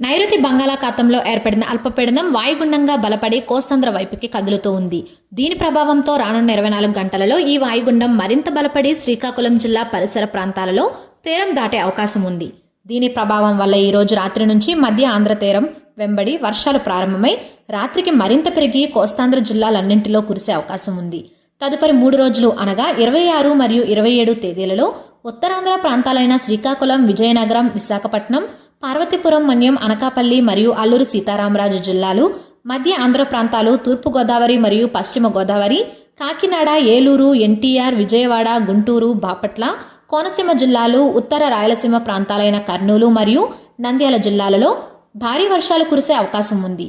నైరుతి బంగాళాఖాతంలో ఏర్పడిన అల్పపీడనం వాయుగుండంగా బలపడి కోస్తాంధ్ర వైపుకి కదులుతూ ఉంది. దీని ప్రభావంతో రానున్న ఇరవై నాలుగు గంటలలో ఈ వాయుగుండం మరింత బలపడి శ్రీకాకుళం జిల్లా పరిసర ప్రాంతాలలో తీరం దాటే అవకాశం ఉంది. దీని ప్రభావం వల్ల ఈరోజు రాత్రి నుంచి మధ్య ఆంధ్ర తీరం వెంబడి వర్షాలు ప్రారంభమై రాత్రికి మరింత పెరిగి కోస్తాంధ్ర జిల్లాలన్నింటిలో కురిసే అవకాశం ఉంది. తదుపరి మూడు రోజులు అనగా ఇరవై ఆరు మరియు ఇరవై ఏడు తేదీలలో ఉత్తరాంధ్ర ప్రాంతాలైన శ్రీకాకుళం విజయనగరం విశాఖపట్నం పార్వతీపురం మన్యం అనకాపల్లి మరియు అల్లూరు సీతారామరాజు జిల్లాలు మధ్య ఆంధ్ర ప్రాంతాలు తూర్పు గోదావరి మరియు పశ్చిమ గోదావరి కాకినాడ ఏలూరు ఎన్టీఆర్ విజయవాడ గుంటూరు బాపట్ల కోనసీమ జిల్లాలు ఉత్తర రాయలసీమ ప్రాంతాలైన కర్నూలు మరియు నంద్యాల జిల్లాలలో భారీ వర్షాలు కురిసే అవకాశం ఉంది.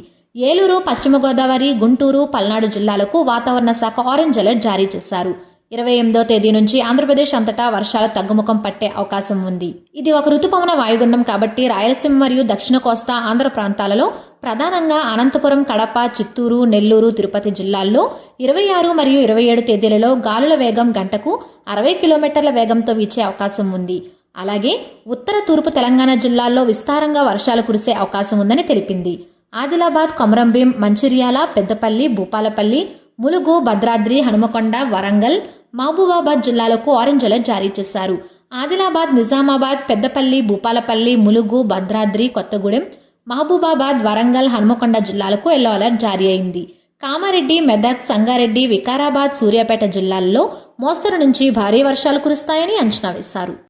ఏలూరు పశ్చిమ గోదావరి గుంటూరు పల్నాడు జిల్లాలకు వాతావరణ శాఖ ఆరెంజ్ అలర్ట్ జారీ చేశారు. ఇరవై ఎనిమిదో తేదీ నుంచి ఆంధ్రప్రదేశ్ అంతటా వర్షాలు తగ్గుముఖం పట్టే అవకాశం ఉంది. ఇది ఒక ఋతుపవన వాయుగుండం కాబట్టి రాయలసీమ మరియు దక్షిణ కోస్తా ఆంధ్ర ప్రాంతాలలో ప్రధానంగా అనంతపురం కడప చిత్తూరు నెల్లూరు తిరుపతి జిల్లాల్లో ఇరవై ఆరు మరియు ఇరవై ఏడు తేదీలలో గాలుల వేగం గంటకు అరవై కిలోమీటర్ల వేగంతో వీచే అవకాశం ఉంది. అలాగే ఉత్తర తూర్పు తెలంగాణ జిల్లాల్లో విస్తారంగా వర్షాలు కురిసే అవకాశం ఉందని తెలిపింది. ఆదిలాబాద్ కొమరంభీం మంచిర్యాల పెద్దపల్లి భూపాలపల్లి ములుగు భద్రాద్రి హనుమకొండ వరంగల్ మహబూబాబాద్ జిల్లాలకు ఆరెంజ్ అలర్ట్ జారీ చేశారు. ఆదిలాబాద్ నిజామాబాద్ పెద్దపల్లి భూపాలపల్లి ములుగు భద్రాద్రి కొత్తగూడెం మహబూబాబాద్ వరంగల్ హనుమకొండ జిల్లాలకు ఎల్లో అలర్ట్ జారీ అయింది. కామారెడ్డి మెదక్ సంగారెడ్డి వికారాబాద్ సూర్యాపేట జిల్లాల్లో మోస్తరు నుంచి భారీ వర్షాలు కురుస్తాయని అంచనా వేశారు.